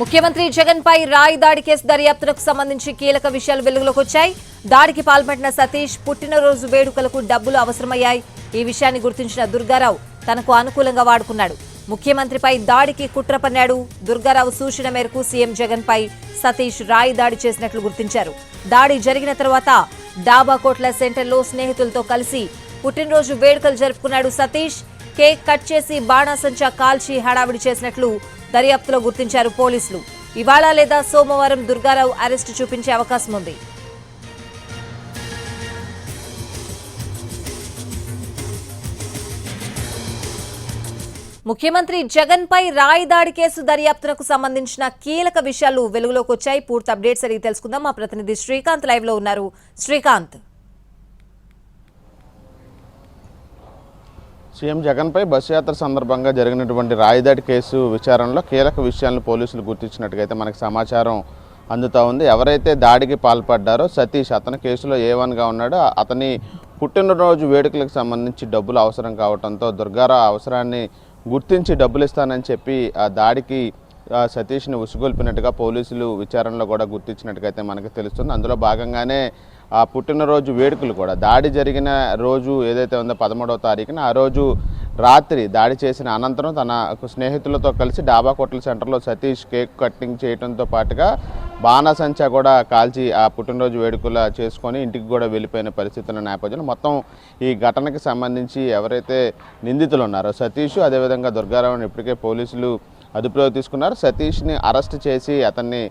ముఖ్యమంత్రి జగన్ పై రాయి దాడి కేసు దర్యాప్తులకు సంబంధించి కీలక విషయాలు వెలుగులోకి వచ్చాయి. దాడికి పాల్పడిన సతీష్ పుట్టినరోజు వేడుకలకు డబ్బులు అవసరమయ్యాయి. ఈ విషయాన్ని గుర్తించిన దుర్గారావు తనకు అనుకూలంగా వాడుకున్నాడు. ముఖ్యమంత్రిపై దాడికి కుట్ర పన్నాడు. దుర్గారావు సూచన మేరకు సీఎం జగన్ పై సతీష్ రాయి దాడి చేసినట్లు గుర్తించారు. దాడి జరిగిన తర్వాత డాబా కోట్ల సెంటర్లో స్నేహితులతో కలిసి పుట్టినరోజు వేడుకలు జరుపుకున్నాడు సతీష్. కేక్ కట్ చేసి బాణాసంచా కాల్చి హడావిడి చేసినట్లు దర్యాప్తులో గుర్తించారు పోలీసులు. ఇవాళ లేదా సోమవారం దుర్గారావు అరెస్టు చూపించే అవకాశం ఉంది. ముఖ్యమంత్రి జగన్ పై రాయి దాడి కేసు దర్యాప్తునకు సంబంధించిన కీలక విషయాలు వెలుగులోకి వచ్చాయి. పూర్తి అప్డేట్స్ అడిగి తెలుసుకుందాం. మా ప్రతినిధి శ్రీకాంత్ లైవ్లో ఉన్నారు. శ్రీకాంత్. సీఎం జగన్పై బస్సు యాత్ర సందర్భంగా జరిగినటువంటి రాయిదాడి కేసు విచారణలో కీలక విషయాలను పోలీసులు గుర్తించినట్టుగా అయితే సమాచారం అందుతూ ఉంది. ఎవరైతే దాడికి పాల్పడ్డారో సతీష్ అతని కేసులో ఏ వన్గా ఉన్నాడో అతని పుట్టినరోజు వేడుకలకు సంబంధించి డబ్బులు అవసరం కావడంతో దుర్గారావు అవసరాన్ని గుర్తించి డబ్బులు ఇస్తానని చెప్పి ఆ దాడికి సతీష్ని ఉసుగొల్పినట్టుగా పోలీసులు విచారణలో కూడా గుర్తించినట్టుగా అయితే తెలుస్తుంది. అందులో భాగంగానే ఆ పుట్టినరోజు వేడుకలు కూడా దాడి జరిగిన రోజు ఏదైతే ఉందో పదమూడవ తారీఖున ఆ రోజు రాత్రి దాడి చేసిన అనంతరం తన స్నేహితులతో కలిసి డాబా కోట్ల సెంటర్లో సతీష్ కేక్ కటింగ్ చేయడంతో పాటుగా బాణసంచా కూడా కాల్చి ఆ పుట్టినరోజు వేడుకల చేసుకొని ఇంటికి కూడా వెళ్ళిపోయిన పరిస్థితుల నేపథ్యంలో మొత్తం ఈ ఘటనకి సంబంధించి ఎవరైతే నిందితులు ఉన్నారో సతీష్ అదేవిధంగా దుర్గారావుని ఇప్పటికే పోలీసులు అదుపులోకి తీసుకున్నారు. సతీష్ని అరెస్ట్ చేసి అతన్ని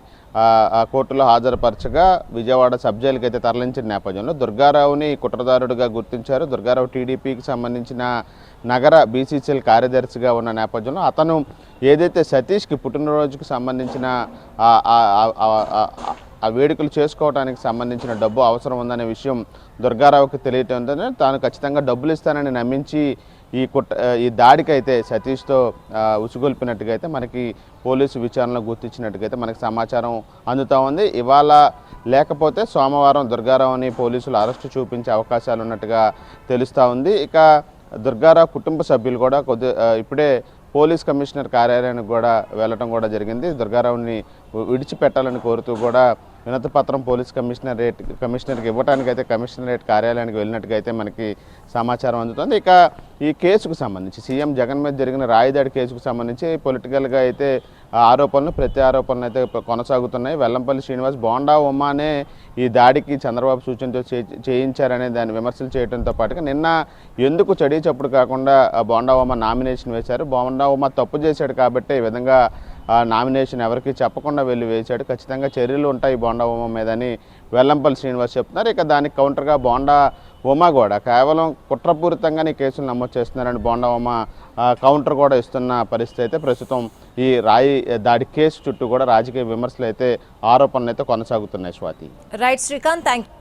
కోర్టులో హాజరుపరచగా విజయవాడ సబ్ జైలుకి అయితే తరలించిన నేపథ్యంలో దుర్గారావుని కుట్రదారుడిగా గుర్తించారు. దుర్గారావు టీడీపీకి సంబంధించిన నగర బీసీసీఎల్ కార్యదర్శిగా ఉన్న నేపథ్యంలో అతను ఏదైతే సతీష్కి పుట్టినరోజుకు సంబంధించిన ఆ- వేడుకలు చేసుకోవడానికి సంబంధించిన డబ్బు అవసరం ఉందనే విషయం దుర్గారావుకి తెలియటంతోనే తాను ఖచ్చితంగా డబ్బులు ఇస్తానని నమ్మించి ఈ కుట్ర ఈ దాడికైతే సతీష్తో ఉసుగొల్పినట్టుగా అయితే మనకి పోలీసు విచారణలో గుర్తించినట్టుగైతే మనకి సమాచారం అందుతూ ఉంది. ఇవాళ లేకపోతే సోమవారం దుర్గారావుని పోలీసులు అరెస్టు చూపించే అవకాశాలు ఉన్నట్టుగా తెలుస్తూ ఉంది. ఇక దుర్గారావు కుటుంబ సభ్యులు కూడా కొద్ది ఇప్పుడే పోలీస్ కమిషనర్ కార్యాలయానికి కూడా వెళ్ళటం కూడా జరిగింది. దుర్గారావుని విడిచిపెట్టాలని కోరుతూ కూడా వినతపత్రం పోలీస్ కమిషనరేట్ కమిషనర్కి ఇవ్వడానికి అయితే కమిషనరేట్ కార్యాలయానికి వెళ్ళినట్టుగా అయితే మనకి సమాచారం అందుతుంది. ఇక ఈ కేసుకు సంబంధించి సీఎం జగన్ మీద జరిగిన రాయిదాడి కేసుకు సంబంధించి పొలిటికల్గా అయితే ఆరోపణలు ప్రతి ఆరోపణలు అయితే కొనసాగుతున్నాయి. వెల్లంపల్లి శ్రీనివాస్ బోండా ఉమ్మానే ఈ దాడికి చంద్రబాబు సూచనతో చే- చేయించారనే దాన్ని విమర్శలు చేయడంతో పాటుగా నిన్న ఎందుకు చడి చప్పుడు కాకుండా బోండా ఉమ్మ నామినేషన్ వేశారు? బోండా ఉమ్మ తప్పు చేశాడు కాబట్టి ఈ విధంగా నామినేషన్ ఎవరికి చెప్పకుండా వెళ్ళి వేశాడు. ఖచ్చితంగా చర్యలు ఉంటాయి బోండా ఉమ్మ మీదని వెల్లంపల్లి శ్రీనివాస్ చెప్తున్నారు. ఇక దానికి కౌంటర్గా బోండా ఉమ కూడా కేవలం కుట్రపూరితంగానే ఈ కేసులు నమోదు చేస్తున్నారని బోండా కౌంటర్ కూడా ఇస్తున్న పరిస్థితి అయితే ప్రస్తుతం ఈ రాయి దాడి కేసు చుట్టూ కూడా రాజకీయ విమర్శలు అయితే ఆరోపణలు అయితే కొనసాగుతున్నాయి స్వాతి. Right Srikanth thank